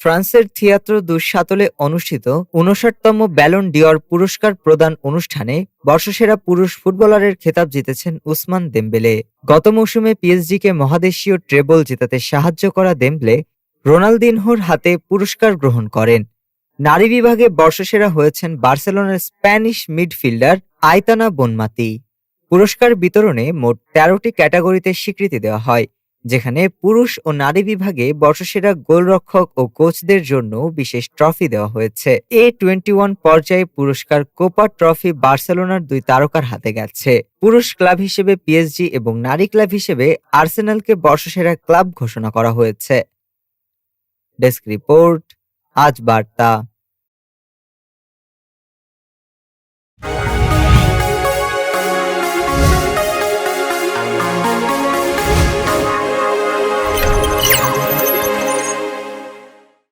ফ্রান্সের থিয়াত্র দুঃসাতলে অনুষ্ঠিত উনষাটতম Ballon d'Or পুরস্কার প্রদান অনুষ্ঠানে বর্ষসেরা পুরুষ ফুটবলারের খেতাব জিতেছেন উসমান দেম্বেলে। গত মৌসুমে পিএসজিকে মহাদেশীয় ট্রেবল জেতাতে সাহায্য করা দেমবলে রোনালদিনহোর হাতে পুরস্কার গ্রহণ করেন। নারী বিভাগে বর্ষসেরা হয়েছেন বার্সেলোনার স্প্যানিশ মিডফিল্ডার আয়তানা বনমাতি। পুরস্কার বিতরণে মোট তেরোটি ক্যাটাগরিতে স্বীকৃতি দেওয়া হয়। যেখানে পুরুষ ও নারী বিভাগে বর্ষসেরা গোলরক্ষক ও কোচদের জন্য বিশেষ ট্রফি দেওয়া হয়েছে। এ টোয়েন্টি ওয়ান পর্যায়ে পুরস্কার কোপা ট্রফি বার্সেলোনার দুই তারকার হাতে গেছে। পুরুষ ক্লাব হিসেবে পিএসজি এবং নারী ক্লাব হিসেবে আর্সেনালকে বর্ষসেরা ক্লাব ঘোষণা করা হয়েছে। ডেস্ক রিপোর্ট, আজ বার্তা।